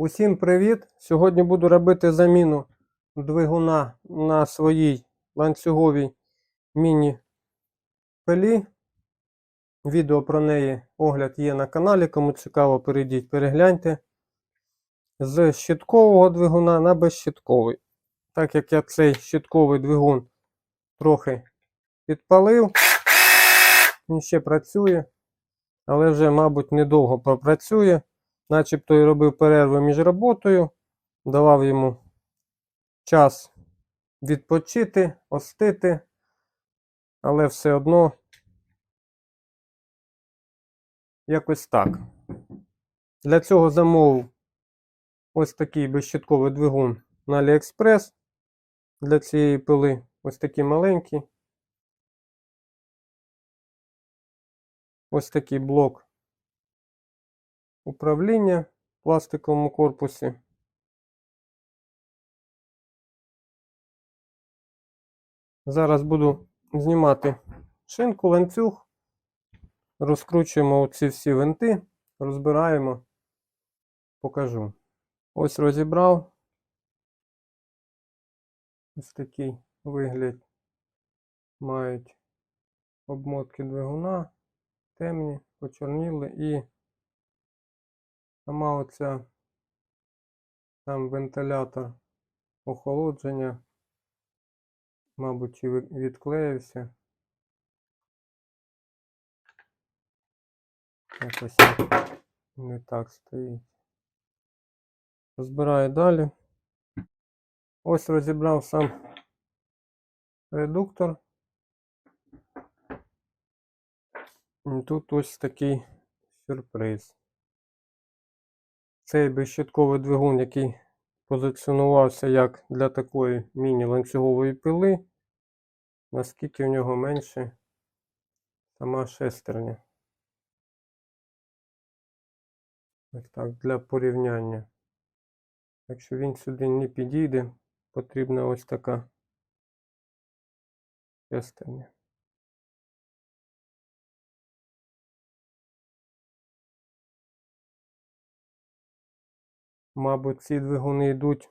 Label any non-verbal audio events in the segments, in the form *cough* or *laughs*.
Усім привіт! Сьогодні буду робити заміну двигуна на своїй ланцюговій міні-пилі. Відео про неї огляд є на каналі. Кому цікаво, перейдіть, перегляньте. З щиткового двигуна на безщитковий. Так як я цей щитковий двигун трохи підпалив, він ще працює, але вже, мабуть, недовго попрацює начебто і робив перерви між роботою, давав йому час відпочити, остити, але все одно якось так. Для цього замовив ось такий безщитковий двигун на AliExpress для цієї пили. Ось такий маленький. Ось такий блок управління в пластиковому корпусі. Зараз буду знімати шинку, ланцюг, розкручуємо ці всі винти, розбираємо, покажу. Ось розібрав. Ось такий вигляд мають обмотки двигуна, темні, почорніли і Сама оця там вентилятор охолодження, мабуть, і відклеївся. Якось не так стоїть. Розбираю далі. Ось розібрав сам редуктор. І тут ось такий сюрприз. Цей безщитковий двигун, який позиціонувався як для такої міні-ланцюгової пили, наскільки в нього менше сама шестерня. Ось так, для порівняння. Якщо він сюди не підійде, потрібна ось така шестерня. Мабуть, ці двигуни йдуть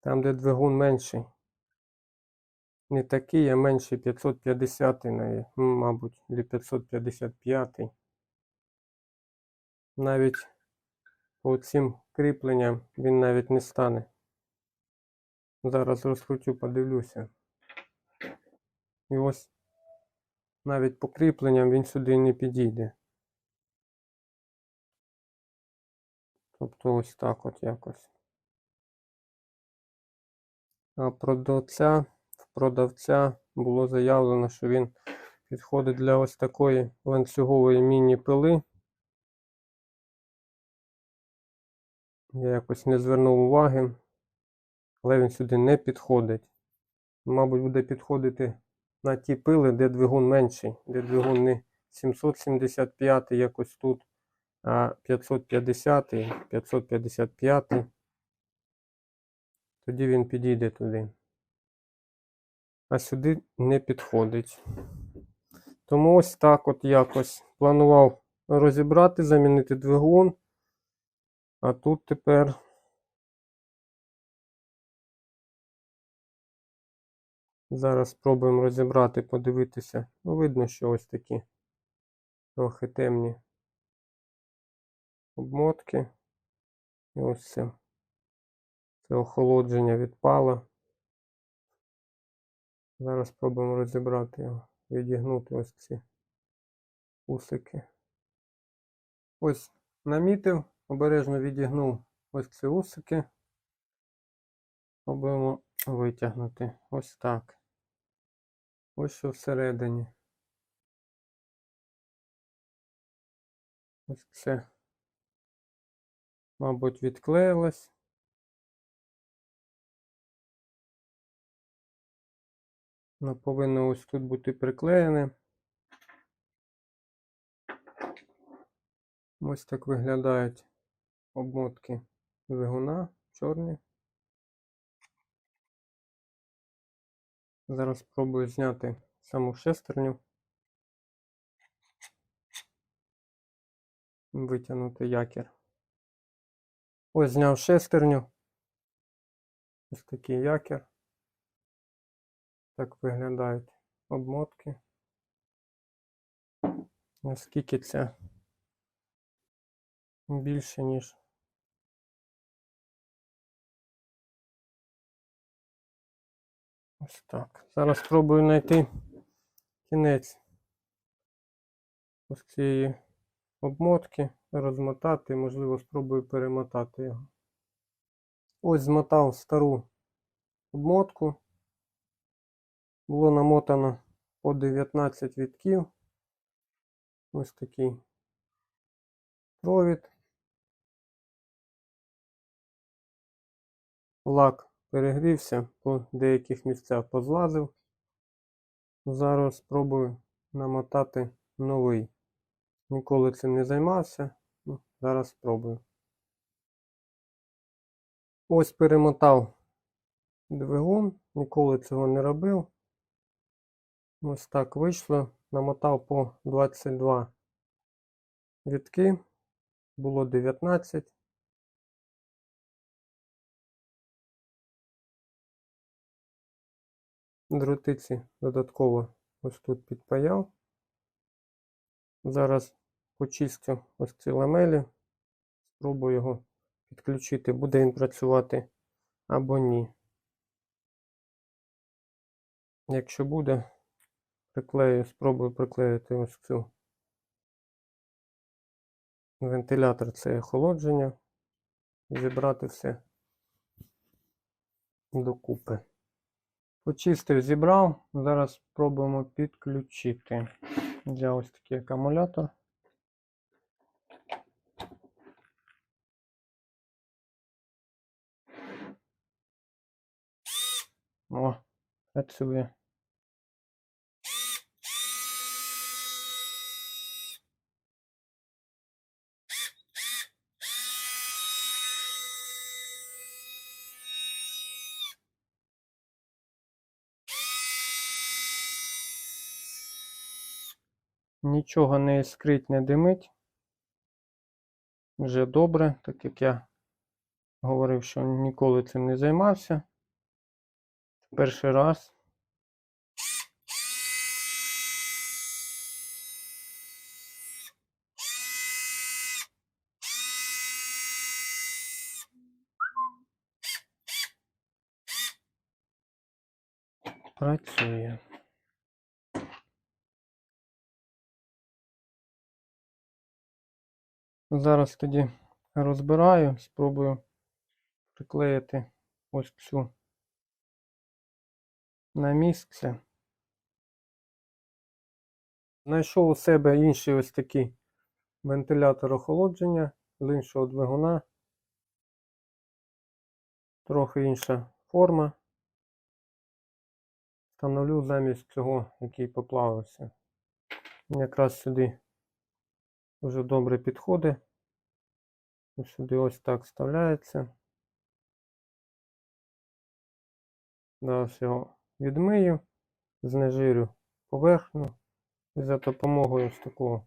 там, де двигун менший. Не такий, а менший 550, навіть, ну, мабуть, чи 555. Навіть по цим кріпленням він навіть не стане. Зараз розкручу, подивлюся. І ось навіть по кріпленням він сюди не підійде. Тобто ось так от якось. А продавця, в продавця було заявлено, що він підходить для ось такої ланцюгової міні-пили. Я якось не звернув уваги, але він сюди не підходить. Мабуть, буде підходити на ті пили, де двигун менший, де двигун не 775 якось тут 550, 555, тоді він підійде туди. А сюди не підходить. Тому ось так от якось планував розібрати, замінити двигун. А тут тепер зараз спробуємо розібрати, подивитися. Ну, видно, що ось такі трохи темні обмотки. І ось це. Це охолодження відпало. Зараз спробуємо розібрати його, відігнути ось ці усики. Ось намітив, обережно відігнув ось ці усики. Спробуємо витягнути. Ось так. Ось що всередині. Ось це мабуть, відклеїлась. Воно повинно ось тут бути приклеєне. Ось так виглядають обмотки двигуна чорні. Зараз спробую зняти саму шестерню. Витягнути якір. Ось зняв шестерню. Ось такий якір. Так виглядають обмотки. Наскільки це більше, ніж ось так. Зараз спробую знайти кінець ось цієї обмотки, розмотати, можливо, спробую перемотати його. Ось змотав стару обмотку. Було намотано по 19 вітків. Ось такий провід. Лак перегрівся, по деяких місцях позлазив. Зараз спробую намотати новий. Ніколи цим не займався. Зараз спробую. Ось перемотав двигун, ніколи цього не робив. Ось так вийшло. Намотав по 22 вітки. Було 19. Дротиці додатково ось тут підпаяв. Зараз почистю ось ці ламелі. Спробую його підключити, буде він працювати або ні. Якщо буде, приклею, спробую приклеїти ось цю вентилятор це охолодження зібрати все докупи. Почистив, зібрав. Зараз спробуємо підключити. Взяв ось такий акумулятор. О, працює. Нічого не іскрить, не димить. Вже добре, так як я говорив, що ніколи цим не займався. Перший раз. Працює. Зараз тоді розбираю, спробую приклеїти ось цю на місце. Знайшов у себе інший ось такий вентилятор охолодження з іншого двигуна. Трохи інша форма. Встановлю замість цього, який поплавився. Якраз сюди дуже добре підходить. Сюди ось так вставляється. Зараз його відмию, знежирю поверхню і за допомогою ось такого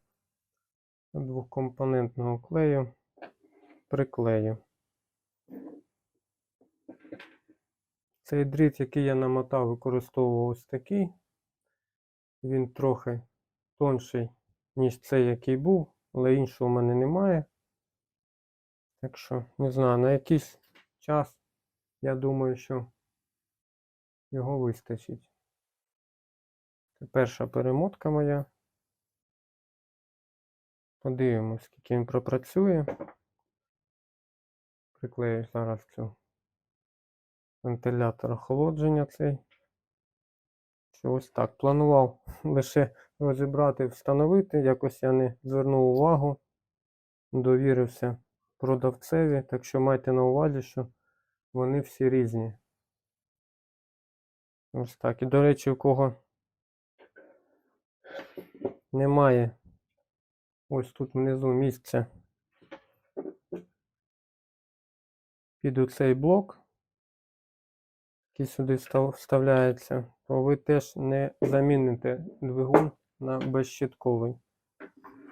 двохкомпонентного клею приклею. Цей дріт, який я намотав, використовував ось такий. Він трохи тонший, ніж цей, який був, але іншого в мене немає. Так що, не знаю, на якийсь час, я думаю, що його вистачить. Це перша перемотка моя. Подивимось, скільки він пропрацює. Приклею зараз цю вентилятор охолодження цей. Що ось так. Планував *laughs* лише розібрати, встановити. Якось я не звернув увагу, довірився продавцеві, так що майте на увазі, що вони всі різні. Ось так. І, до речі, у кого немає ось тут внизу місця під оцей блок, який сюди вставляється, то ви теж не заміните двигун на безщитковий.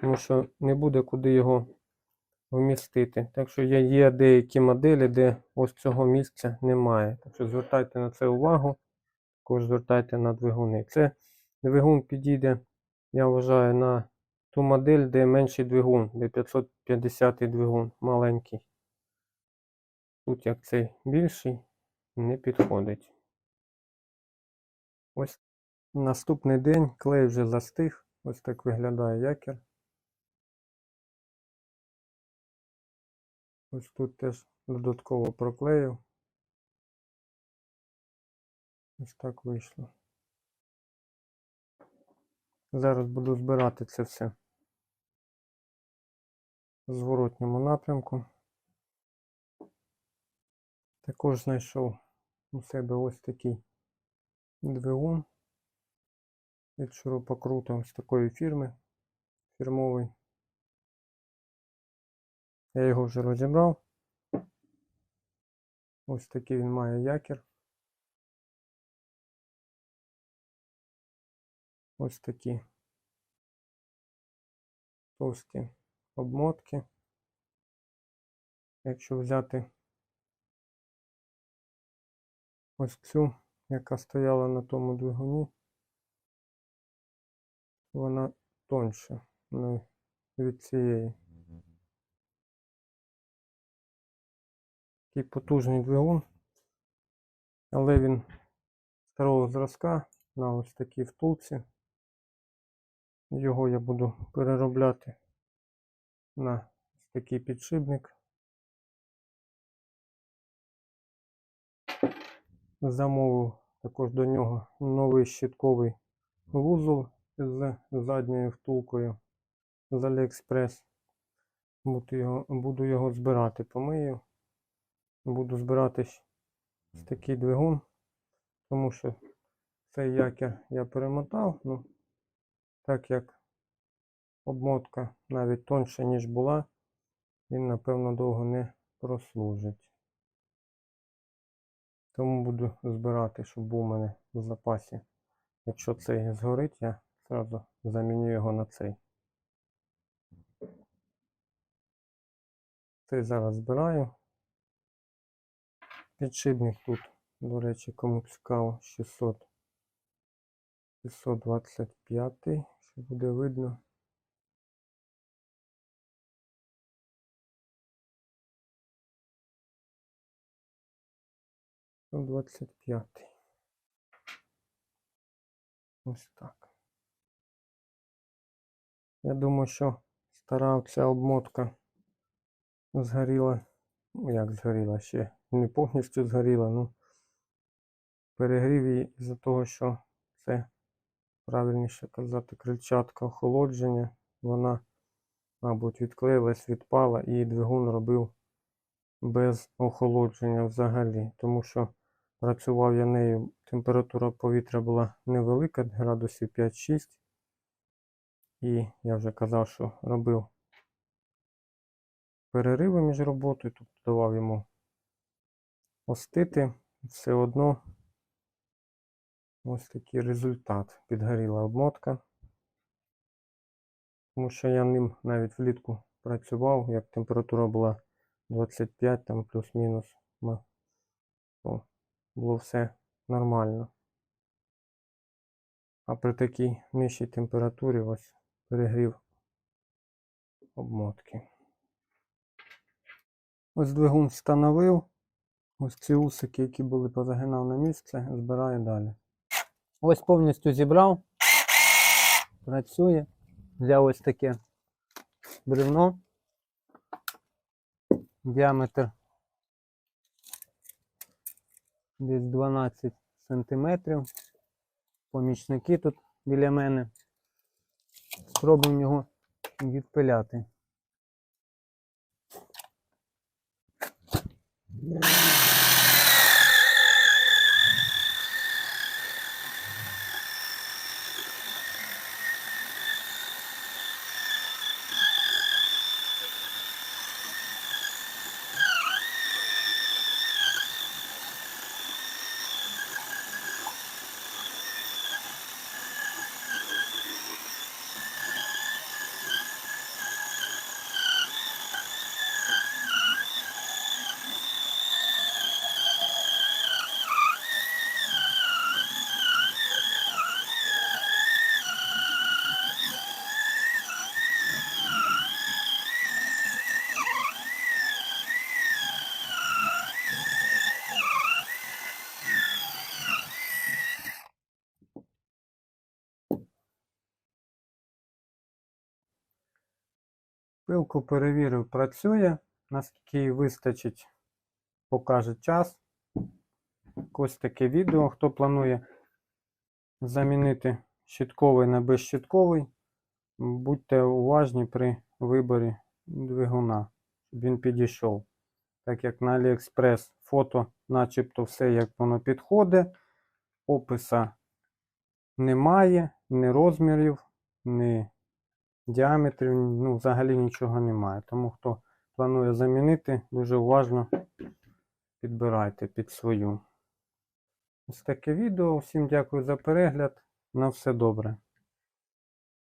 Тому що не буде куди його вмістити. Так що є, деякі моделі, де ось цього місця немає. Так що звертайте на це увагу. Також звертайте на двигуни. Це двигун підійде, я вважаю, на ту модель, де менший двигун, де 550 двигун маленький. Тут як цей більший, не підходить. Ось наступний день клей вже застиг. Ось так виглядає якір. Ось тут теж додатково проклеїв. Ось так вийшло. Зараз буду збирати це все в зворотньому напрямку. Також знайшов у себе ось такий двигун від шурупокрута ось такої фірми фірмовий. Я його вже розібрав. Ось такий він має якір. Ось такі товсті обмотки. Якщо взяти ось цю, яка стояла на тому двигуні, вона тоньша ну, від цієї. Такий потужний двигун, але він старого зразка на ось такій втулці. Його я буду переробляти на такий підшипник. Замовив також до нього новий щитковий вузол з задньою втулкою з AliExpress. Буду його, буду його збирати, помию. Буду збирати такий двигун, тому що цей якір я перемотав, ну так як обмотка навіть тоньша, ніж була, він, напевно, довго не прослужить. Тому буду збирати, щоб був у мене в запасі. Якщо цей згорить, я одразу заміню його на цей. Цей зараз збираю. Підшипник тут, до речі, кому цікаво, 600. 625, що буде видно. Двадцять п'ятий. Ось так. Я думаю, що стара ця обмотка згоріла. Ну, як згоріла ще не повністю згоріла, ну перегрів її із-за того, що це правильніше казати, крильчатка охолодження. Вона, мабуть, відклеїлась, відпала і двигун робив без охолодження взагалі. Тому що працював я нею, температура повітря була невелика, градусів 5-6. І я вже казав, що робив перериви між роботою, тобто давав йому остити. Все одно Ось такий результат. Підгоріла обмотка. Тому що я ним навіть влітку працював, як температура була 25 там плюс-мінус, то було все нормально. А при такій нижчій температурі ось перегрів обмотки. Ось двигун встановив. Ось ці усики, які були позагинав на місце, збираю далі. Ось повністю зібрав, працює. Взяв ось таке бревно. Діаметр десь 12 сантиметрів. Помічники тут біля мене. Спробуємо його відпиляти. Yeah. Пилку перевірив, працює. Наскільки їй вистачить, покаже час. Ось таке відео. Хто планує замінити щитковий на безщитковий, будьте уважні при виборі двигуна, щоб він підійшов. Так як на AliExpress фото, начебто все як воно підходить, описа немає, ні розмірів, ні діаметрів, ну, взагалі нічого немає. Тому хто планує замінити, дуже уважно підбирайте під свою. Ось таке відео. Всім дякую за перегляд. На все добре.